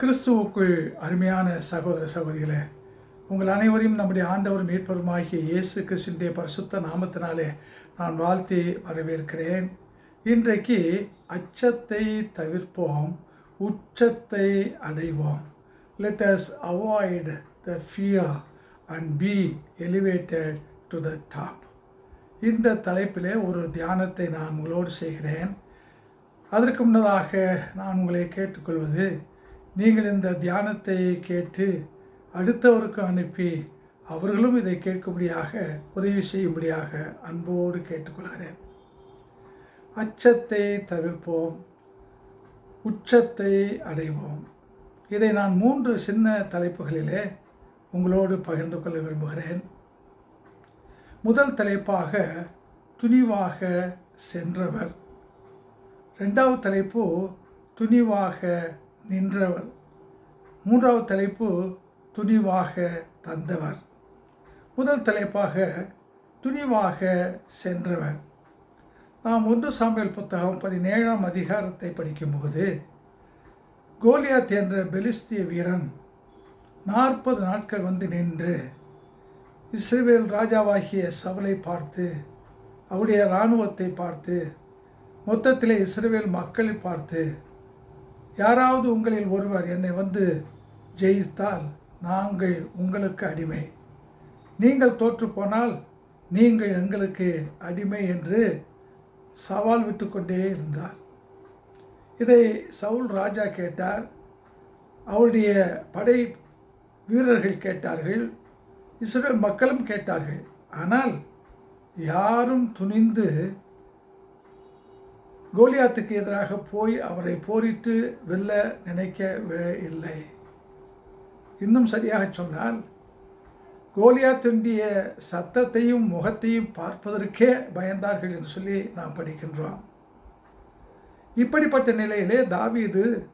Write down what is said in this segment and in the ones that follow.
கிறிஸ்துவுக்குள் அருமையான சகோதர சகோதரிகளே உங்கள் அனைவரையும் நம்முடைய ஆண்டவரும் மீட்பருமாகிய இயேசு கிறிஸ்துடைய பரிசுத்த நாமத்தினாலே நான் வாழ்த்தி வரவேற்கிறேன். இன்றைக்கு அச்சத்தை தவிர்ப்போம் உச்சத்தை அடைவோம். Let us avoid the fear and be elevated to the top இந்த தலைப்பிலே ஒரு தியானத்தை நான் உங்களோடு செய்கிறேன். அதற்கு முன்னதாக நான் உங்களை கேட்டுக்கொள்வது நீங்கள் இந்த தியானத்தை கேட்டு அடுத்தவருக்கு அனுப்பி அவர்களும் இதை கேட்கும்படியாக உதவி செய்யும்படியாக அன்போடு கேட்டுக்கொள்கிறேன். அச்சத்தை தவிர்ப்போம் உச்சத்தை அடைவோம். இதை நான் மூன்று சின்ன தலைப்புகளிலே உங்களோடு பகிர்ந்து கொள்ள விரும்புகிறேன். முதல் தலைப்பாக துணிவாக சென்றவர். ரெண்டாவது தலைப்பு துணிவாக நின்றவர். மூன்றாவது தலைப்பு துணிவாக தந்தவர். முதல் தலைப்பாக துணிவாக சென்றவர். நாம் ஒன்று சாம்பியல் புத்தகம் பதினேழாம் அதிகாரத்தை படிக்கும்போது கோலியாத் என்ற பெலிஸ்திய வீரன் நாற்பது நாட்கள் வந்து நின்று இஸ்ரேல் ராஜாவாகிய சவலை பார்த்து அவருடைய இராணுவத்தை பார்த்து மொத்தத்திலே இஸ்ரேல் மக்களை பார்த்து யாராவது உங்களில் ஒருவர் என்னை வந்து ஜெயித்தால் நாங்கள் உங்களுக்கு அடிமை. நீங்கள் தோற்று போனால் நீங்கள் எங்களுக்கு அடிமை என்று சவால் விட்டுக்கொண்டே இருந்தார். இதை சவுல் ராஜா கேட்டார். அவருடைய படை வீரர்கள் கேட்டார்கள். இஸ்ரேல் மக்களும் கேட்டார்கள். ஆனால் யாரும் துணிந்து கோலியாத்துக்கு எதிராக போய் அவரை போரிட்டு வெல்ல நினைக்கவே இல்லை. இன்னும் சரியாக சொன்னால் கோலியா கோலியாத்துண்டிய சத்தத்தையும் முகத்தையும் பார்ப்பதற்கே பயந்தார்கள் என்று சொல்லி நாம் படிக்கின்றோம். இப்படிப்பட்ட நிலையிலே தாவீது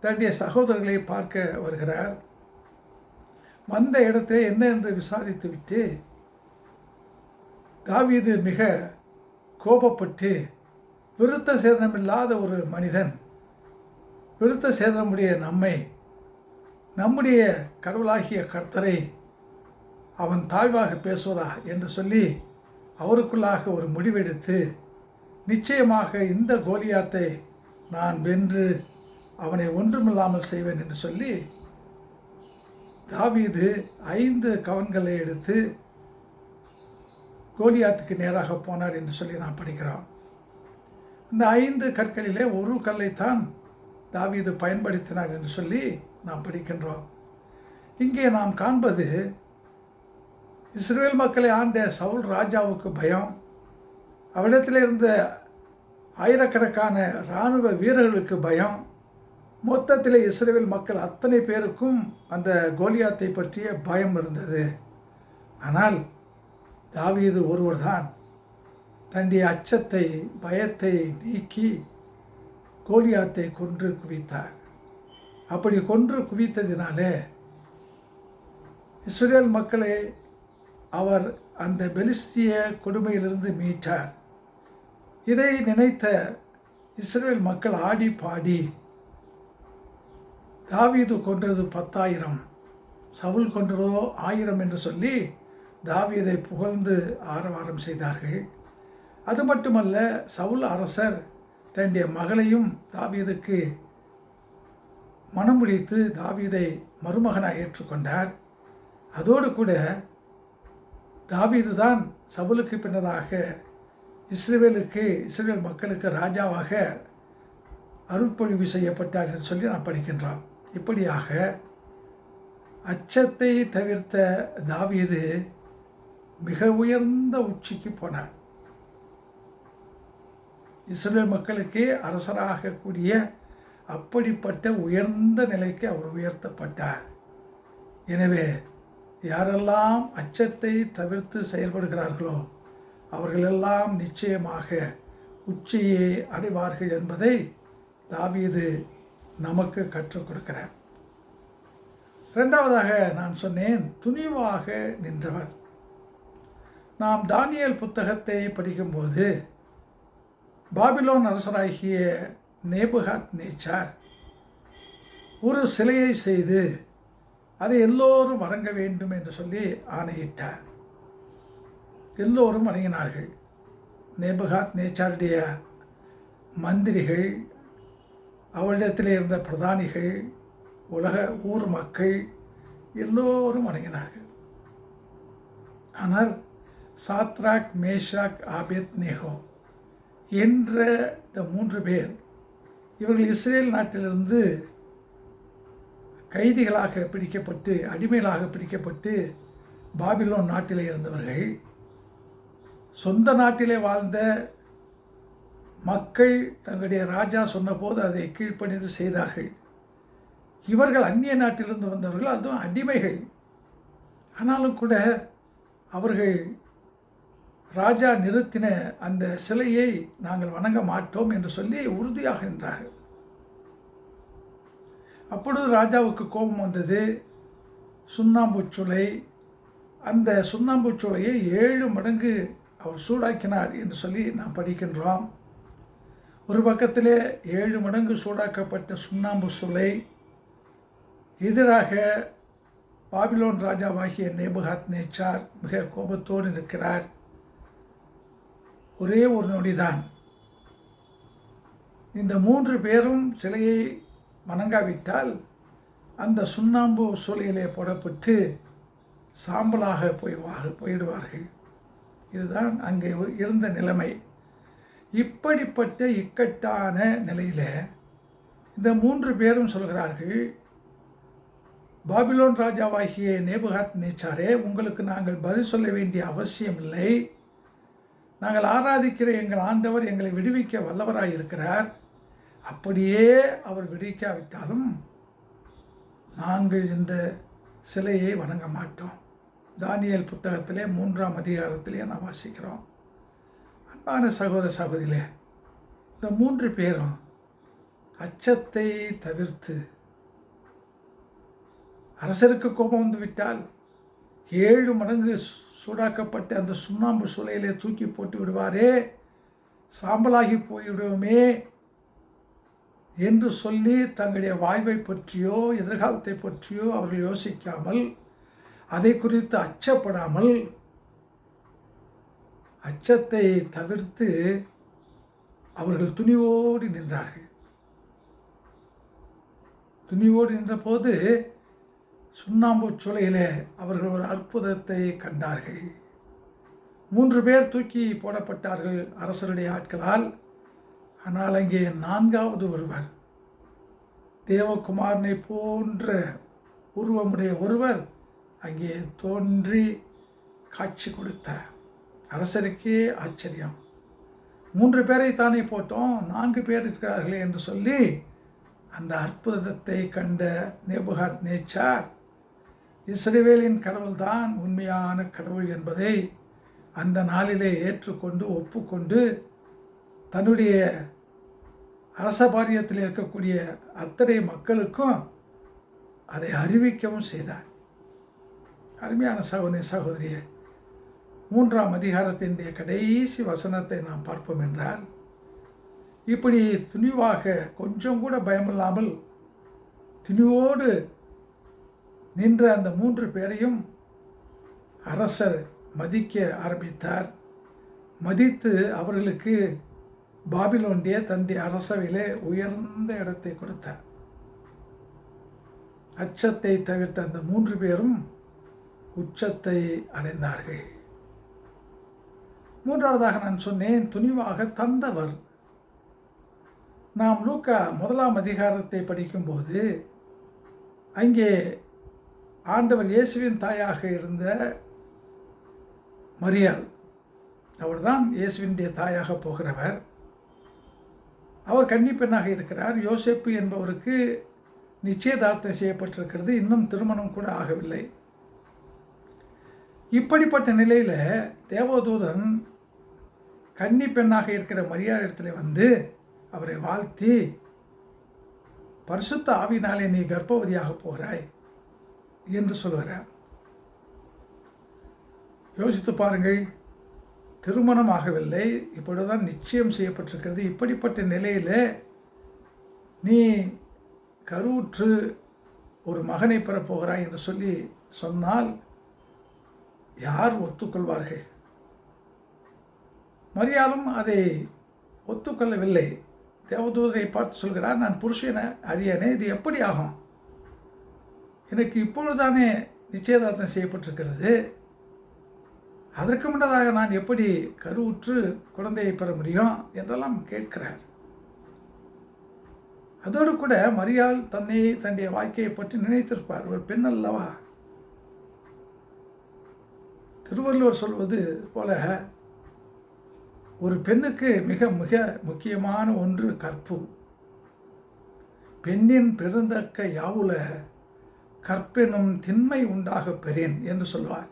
தன்னுடைய சகோதரர்களை பார்க்க வருகிறார். வந்த இடத்தை என்ன என்று விசாரித்துவிட்டு தாவீது மிக கோபப்பட்டு விருத்த சேதனமில்லாத ஒரு மனிதன் விருத்த சேதனமுடைய நம்மை நம்முடைய கடவுளாகிய கர்த்தரை அவன் தாழ்வாக பேசுவதா என்று சொல்லி அவருக்குள்ளாக ஒரு முடிவெடுத்து நிச்சயமாக இந்த கோலியாத்தை நான் வென்று அவனை ஒன்றுமில்லாமல் செய்வேன் என்று சொல்லி தாவீது ஐந்து கவன்களை எடுத்து கோலியாத்துக்கு நேராக போனார் என்று சொல்லி நான் படிக்கிறோம். இந்த ஐந்து கற்களிலே ஒரு கல்லைத்தான் தாவீது பயன்படுத்தினார் என்று சொல்லி நாம் படிக்கின்றோம். இங்கே நாம் காண்பது இஸ்ரேல் மக்களை ஆண்ட சவுல் ராஜாவுக்கு பயம். அவனிடத்தில் இருந்த ஆயிரக்கணக்கான இராணுவ வீரர்களுக்கு பயம். மொத்தத்தில் இஸ்ரேல் மக்கள் அத்தனை பேருக்கும் அந்த கோலியாத்தை பற்றிய பயம் இருந்தது. ஆனால் தாவீது ஒருவர்தான் தன்னுடைய அச்சத்தை பயத்தை நீக்கி கோலியாத்தை கொன்று குவித்தார். அப்படி கொன்று குவித்ததினாலே இஸ்ரேல் மக்களை அவர் அந்த பெலிஸ்திய கொடுமையிலிருந்து மீட்டார். இதை நினைத்த இஸ்ரேல் மக்கள் ஆடி பாடி தாவீது கொன்றது பத்தாயிரம் சவுல் கொன்றதோ ஆயிரம் என்று சொல்லி தாவீதை புகழ்ந்து ஆரவாரம் செய்தார்கள். அது மட்டுமல்ல சவுல் அரசர் தன்னுடைய மகளையும் தாவீதுக்கு மனம் முடித்து தாவீதை மருமகனாக ஏற்றுக்கொண்டார். அதோடு கூட தாவீது தான் சவுலுக்கு பின்னதாக இஸ்ரேலுக்கு இஸ்ரேல் மக்களுக்கு ராஜாவாக அருட்பொழிவு செய்யப்பட்டார் என்று சொல்லி நாம் படிக்கின்றோம். இப்படியாக அச்சத்தை தவிர்த்த தாவீது மிக உயர்ந்த உச்சிக்கு போனார். இஸ்ரேல் மக்களுக்கு அரசராகக்கூடிய அப்படிப்பட்ட உயர்ந்த நிலைக்கு அவர் உயர்த்தப்பட்டார். எனவே யாரெல்லாம் அச்சத்தை தவிர்த்து செயல்படுகிறார்களோ அவர்களெல்லாம் நிச்சயமாக உச்சியை அடைவார்கள் என்பதை தாவீது நமக்கு கற்றுக் கொடுக்கிறார். இரண்டாவதாக நான் சொன்னேன் துணிவாக நின்றவர். நாம் தானியல் புத்தகத்தை படிக்கும்போது பாபிலோன் அரசராகிய நேபுகாத் நேச்சார். ஒரு சிலையை செய்து அதை எல்லோரும் வணங்க வேண்டும் என்று சொல்லி ஆணையிட்டார். எல்லோரும் வணங்கினார்கள். நேபுகாத் நேச்சாருடைய மந்திரிகள் அவரிடத்தில் இருந்த பிரதானிகள் உலக ஊர் மக்கள் எல்லோரும் வணங்கினார்கள். ஆனால் சாத்ராக் மேஷாக் ஆபேத் நேகோ என்ற இந்த மூன்று பேர் இவர்கள் இஸ்ரேல் நாட்டிலிருந்து கைதிகளாக பிடிக்கப்பட்டு அடிமைகளாக பிடிக்கப்பட்டு பாபிலோன் நாட்டிலே இருந்தவர்கள் சொந்த நாட்டிலே வாழ்ந்த மக்கள் தங்களுடைய ராஜா சொன்னபோது அதை கீழ்ப்பணிந்து செய்தார்கள். இவர்கள் அந்நிய நாட்டிலிருந்து வந்தவர்கள் அதுவும் அடிமைகள். ஆனாலும் கூட அவர்கள் ராஜா நிறுத்தின அந்த சிலையை நாங்கள் வணங்க மாட்டோம் என்று சொல்லி உறுதியாக நின்றார்கள். அப்பொழுது ராஜாவுக்கு கோபம் வந்தது. சுண்ணாம்பு அந்த சுண்ணாம்புச்சுளையை ஏழு மடங்கு அவர் சூடாக்கினார் என்று சொல்லி நாம் படிக்கின்றோம். ஒரு பக்கத்திலே ஏழு மடங்கு சூடாக்கப்பட்ட சுண்ணாம்பு சூளை எதிராக பாபிலோன் ராஜாவாகிய நேபுகாத் நேச்சார் மிக கோபத்தோடு நிற்கிறார். ஒரே ஒரு நொடிதான். இந்த மூன்று பேரும் சிலையை வணங்காவிட்டால் அந்த சுண்ணாம்பு சூளையிலே போடப்பட்டு சாம்பலாக போய் போயிடுவார்கள். இதுதான் அங்கே இருந்த நிலைமை. இப்படிப்பட்ட இக்கட்டான நிலையில் இந்த மூன்று பேரும் சொல்கிறார்கள் பாபிலோன் ராஜாவாகிய நேபுகாத் நேச்சாரே உங்களுக்கு நாங்கள் பதில் சொல்ல வேண்டிய அவசியம் இல்லை நாங்கள் ஆராதிக்கிற எங்கள் ஆண்டவர் எங்களை விடுவிக்க வல்லவராக இருக்கிறார் அப்படியே அவர் விடுவிக்காவிட்டாலும் நாங்கள் இந்த சிலையை வணங்க மாட்டோம். தானியல் புத்தகத்திலே மூன்றாம் அதிகாரத்திலே நான் வாசிக்கிறோம். அன்பான சகோதர சகோதரிலே இந்த மூன்று பேரும் அச்சத்தை தவிர்த்து அரசருக்கு கோபம் வந்து விட்டால் ஏழு மடங்கு சூடாக்கப்பட்ட அந்த சுண்ணாம்பு சுலையிலே தூக்கி போட்டு விடுவாரே சாம்பலாகி போய்விடுவோமே என்று சொல்லி தங்களுடைய வாழ்வை பற்றியோ எதிர்காலத்தை பற்றியோ அவர்கள் யோசிக்காமல் அதை குறித்து அச்சப்படாமல் அச்சத்தை தவிர்த்து அவர்கள் துணிவோடு நின்றார்கள். துணிவோடு நின்றபோது சுண்ணாம்பு சூளையிலே அவர்கள் ஒரு அற்புதத்தை கண்டார்கள். மூன்று பேர் தூக்கி போடப்பட்டார்கள் அரசருடைய ஆட்களால். ஆனால் அங்கே நான்காவது ஒருவர் தேவகுமாரனை போன்ற உருவமுடைய ஒருவர் அங்கே தோன்றி காட்சி கொடுத்தார். அரசருக்கே ஆச்சரியம். மூன்று பேரை தானே போட்டோம் நான்கு பேர் இருக்கிறார்களே என்று சொல்லி அந்த அற்புதத்தை கண்ட நேபுகாத் நேச்சார் இஸ்ரேவேலின் கடவுள்தான் உண்மையான கடவுள் என்பதை அந்த நாளிலே ஏற்றுக்கொண்டு ஒப்புக்கொண்டு தன்னுடைய அரச பாரியத்தில் இருக்கக்கூடிய அத்தனை மக்களுக்கும் அதை அறிவிக்கவும் செய்தார். அருமையான சகோதரி சகோதரியே மூன்றாம் அதிகாரத்தினுடைய கடைசி வசனத்தை நாம் பார்ப்போம் என்றால் இப்படி துணிவாக கொஞ்சம் கூட பயமில்லாமல் துணிவோடு நின்ற அந்த மூன்று பேரையும் அரசர் மதிக்க ஆரம்பித்தார். மதித்து அவர்களுக்கு பாபிலோண்டிய தந்தை அரசவையிலே உயர்ந்த இடத்தை கொடுத்தார். அச்சத்தை தவிர்த்த அந்த மூன்று பேரும் உச்சத்தை அடைந்தார்கள். மூன்றாவதாக நான் சொன்னேன் துணிவாக தந்தவர். நாம் லூக்கா முதலாம் அதிகாரத்தை படிக்கும்போது அங்கே ஆண்டவர் இயேசுவின் தாயாக இருந்த மரியாள் அவர் தான் இயேசுவினுடைய தாயாக போகிறவர். அவர் கன்னிப்பெண்ணாக இருக்கிறார். யோசேப்பு என்பவருக்கு நிச்சயதார்த்தம் செய்யப்பட்டிருக்கிறது. இன்னும் திருமணம் கூட ஆகவில்லை. இப்படிப்பட்ட நிலையில் தேவதூதன் கன்னி பெண்ணாக இருக்கிற மரியாதை இடத்துல வந்து அவரை வாழ்த்தி பரிசுத்த ஆவினாலே நீ கர்ப்பவதியாக போகிறாய். என்று சொல்கிறார் யோசித்து பாருங்கள் திருமணம் ஆகவில்லை இப்பொழுதுதான் நிச்சயம் செய்யப்பட்டிருக்கிறது. இப்படிப்பட்ட நிலையில் நீ கருவுற்று ஒரு மகனை பெறப்போகிறாய் என்று சொல்லி சொன்னால் யார் ஒத்துக்கொள்வார்கள்? மரியாலும் அதை ஒத்துக்கொள்ளவில்லை. தேவதூதரை பார்த்து சொல்கிறார் நான் புருஷனை அறியனே இது எப்படி ஆகும்? எனக்கு இப்பொழுதுதானே நிச்சயதார்த்தம் செய்யப்பட்டிருக்கிறது. அதற்கு முன்னதாக நான் எப்படி கருவுற்று குழந்தையை பெற முடியும் என்றெல்லாம் கேட்கிறார். அதோடு கூட மரியாள் தன்னை தன்னுடைய வாழ்க்கையை பற்றி நினைத்திருப்பார். ஒரு பெண் அல்லவா? திருவள்ளுவர் சொல்வது போல ஒரு பெண்ணுக்கு மிக மிக முக்கியமான ஒன்று கற்பு. பெண்ணின் பிறந்தக்க யாவுல கற்பெனும் திண்மை உண்டாக பெறேன் என்று சொல்வார்.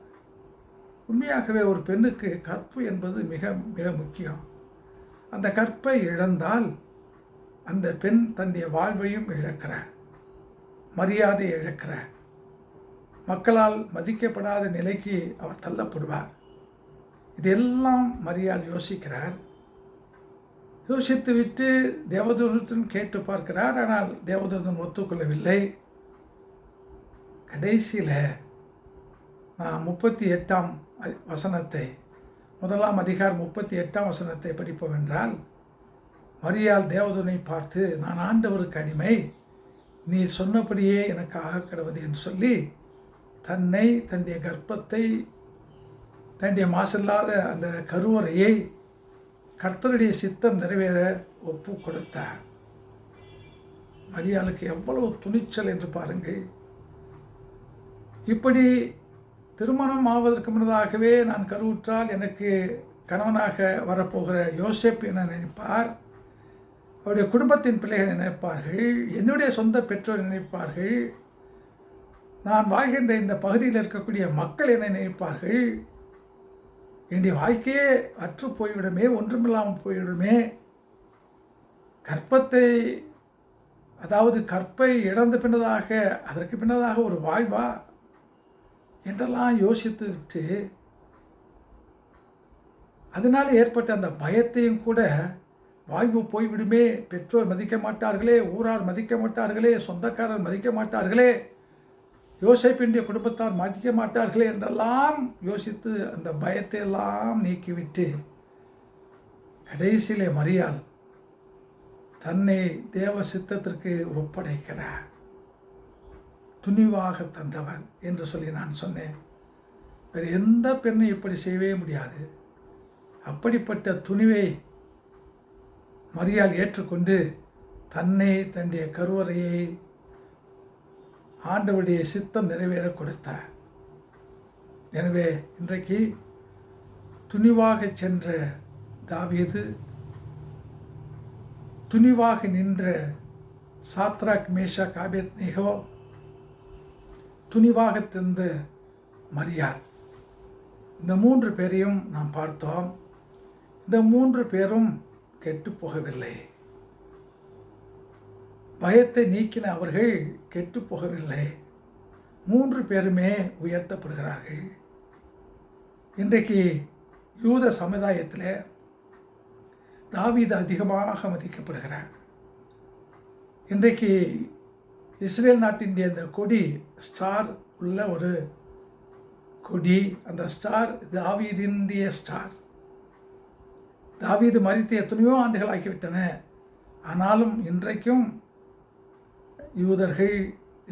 உண்மையாகவே ஒரு பெண்ணுக்கு கற்பு என்பது மிக மிக முக்கியம். அந்த கற்பை இழந்தால் அந்த பெண் தன்னுடைய வாழ்வையும் இழக்கிறார் மரியாதை இழக்கிறார். மக்களால் மதிக்கப்படாத நிலைக்கு அவர் தள்ளப்படுவார். இதெல்லாம் மரியால் யோசிக்கிறார். யோசித்து விட்டு தேவதூதன் கேட்டு பார்க்கிறார் ஆனால் தேவதூதன் ஒத்துக்கொள்ளவில்லை. கடைசியில் நான் முப்பத்தி எட்டாம் வசனத்தை முதலாம் அதிகார் முப்பத்தி எட்டாம் வசனத்தை படிப்போம் என்றால் மரியால் தேவதனை பார்த்து நான் ஆண்டவருக்கு அடிமை. நீ சொன்னபடியே எனக்கு ஆக கிடவது என்று சொல்லி தன்னை தன்னுடைய கர்ப்பத்தை தன்னுடைய மாசில்லாத அந்த கருவறையை கர்த்தருடைய சித்தம் நிறைவேற ஒப்பு கொடுத்தார். மரியாளுக்கு எவ்வளவு துணிச்சல் என்று பாருங்கள். இப்படி திருமணம் ஆவதற்கு முன்னதாகவே நான் கருவுற்றால் எனக்கு கணவனாக வரப்போகிற யோசப் என நினைப்பார். அவருடைய குடும்பத்தின் பிள்ளைகள் நினைப்பார்கள். என்னுடைய சொந்த பெற்றோர் நினைப்பார்கள். நான் வாழ்கின்ற இந்த பகுதியில் இருக்கக்கூடிய மக்கள் என்ன நினைப்பார்கள். என்னுடைய வாழ்க்கையே அற்று போய்விடுமே ஒன்றுமில்லாமல் போய்விடுமே. கற்பத்தை அதாவது கற்பை இழந்த பின்னதாக அதற்கு பின்னதாக ஒரு வாழ்வா? என்றெல்லாம் யோசித்து விட்டு அதனால் ஏற்பட்ட அந்த பயத்தையும் கூட வாய்வு போய்விடுமே. பெற்றோர் மதிக்க மாட்டார்களே ஊரார் மதிக்க மாட்டார்களே சொந்தக்காரர் மதிக்க மாட்டார்களே யோசிப்பிண்டிய குடும்பத்தார் மதிக்க மாட்டார்களே என்றெல்லாம் யோசித்து அந்த பயத்தை எல்லாம் நீக்கிவிட்டு கடைசியிலே மரியாள் தன்னை தேவ சித்தத்திற்கு ஒப்படைக்கிறார். துணிவாக தந்தவன் என்று சொல்லி நான் சொன்னேன். வேறு எந்த பெண்ணும் இப்படி செய்யவே முடியாது. அப்படிப்பட்ட துணிவை மரியால் ஏற்றுக்கொண்டு தன்னை தன்னுடைய கருவறையை ஆண்டவருடைய சித்தம் நிறைவேற கொடுத்தார். எனவே இன்றைக்கு துணிவாக சென்ற தாவியது துணிவாக நின்ற சாத்ராக் மேஷா காபியத் நிகோ துணிவாக தந்த மரியார் இந்த மூன்று பேரையும் நாம் பார்த்தோம். இந்த மூன்று பேரும் கெட்டு போகவில்லை. பயத்தை நீக்கின அவர்கள் கெட்டு போகவில்லை. மூன்று பேருமே உயர்த்தப்படுகிறார்கள். இன்றைக்கு யூத சமுதாயத்தில் தாவீது அதிகமாக மதிக்கப்படுகிறார். இன்றைக்கு இஸ்ரேல் நாட்டினுடைய அந்த கொடி ஸ்டார் உள்ள ஒரு கொடி. அந்த ஸ்டார் தாவீதினுடைய ஸ்டார் தாவீது மறித்து எத்தனையோ ஆண்டுகள் ஆகிவிட்டன. ஆனாலும் இன்றைக்கும் யூதர்கள்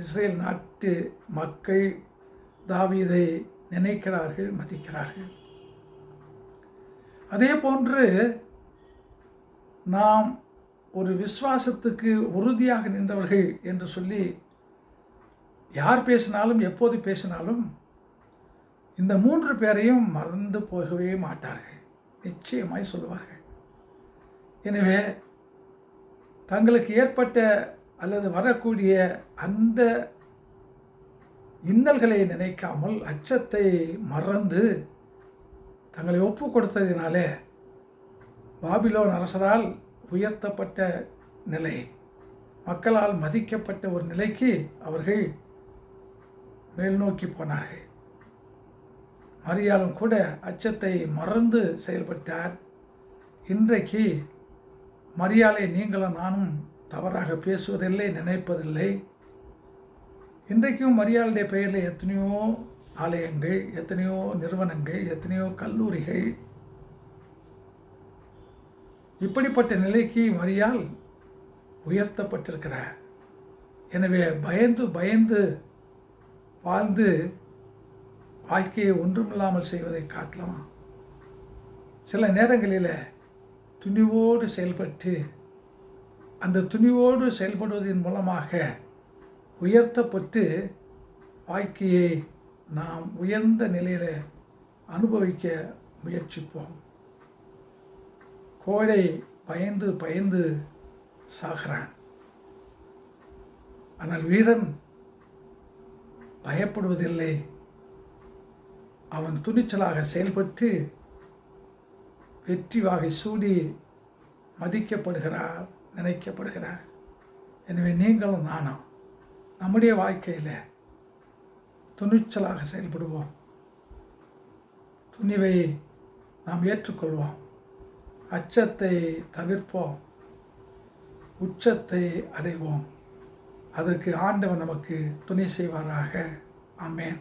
இஸ்ரேல் நாட்டு மக்கள் தாவீதை நினைக்கிறார்கள் மதிக்கிறார்கள். அதே போன்று நாம் ஒரு விசுவாசத்துக்கு உறுதியாக நின்றவர்கள் என்று சொல்லி யார் பேசினாலும் எப்போது பேசினாலும் இந்த மூன்று பேரையும் மறந்து போகவே மாட்டார்கள். நிச்சயமாய் சொல்லுவார்கள். எனவே தங்களுக்கு ஏற்பட்ட அல்லது வரக்கூடிய அந்த இன்னல்களை நினைக்காமல் அச்சத்தை மறந்து தங்களை ஒப்பு கொடுத்ததினாலே பாபிலோன் அரசரால் உயர்த்தப்பட்ட நிலை. மக்களால் மதிக்கப்பட்ட ஒரு நிலைக்கு அவர்கள் மேல் நோக்கி போனார்கள். மரியாலும் கூட அச்சத்தை மறந்து செயல்பட்டார். இன்றைக்கு மரியாதை நீங்களும் நானும் தவறாக பேசுவதில்லை நினைப்பதில்லை. இன்றைக்கும் மரியாளுடைய பெயரில் எத்தனையோ ஆலயங்கள் எத்தனையோ நிறுவனங்கள் எத்தனையோ கல்லூரிகள் இப்படிப்பட்ட நிலைக்கு மரியால் உயர்த்தப்பட்டிருக்கிறார். எனவே பயந்து பயந்து வாழ்ந்து வாழ்க்கையை ஒன்றுமில்லாமல் செய்வதை காட்டலாம்? சில நேரங்களில் துணிவோடு செயல்பட்டு அந்த துணிவோடு செயல்படுவதன் மூலமாக உயர்த்தப்பட்டு வாழ்க்கையை நாம் உயர்ந்த நிலையில் அனுபவிக்க முயற்சிப்போம். கோழை பயந்து பயந்து சாகிறான். ஆனால் வீரன் பயப்படுவதில்லை. அவன் துணிச்சலாக செயல்பட்டு வெற்றி வாகை சூடி மதிக்கப்படுகிறார் நினைக்கப்படுகிறார். எனவே நீங்களும் நானும் நம்முடைய வாழ்க்கையில் துணிச்சலாக செயல்படுவோம். துணிவை நாம் ஏற்றுக்கொள்வோம். அச்சத்தை தவிர்ப்போம். உச்சத்தை அடைவோம். அதற்கு ஆண்டவன் நமக்கு துணை செய்வாராக. ஆமேன்.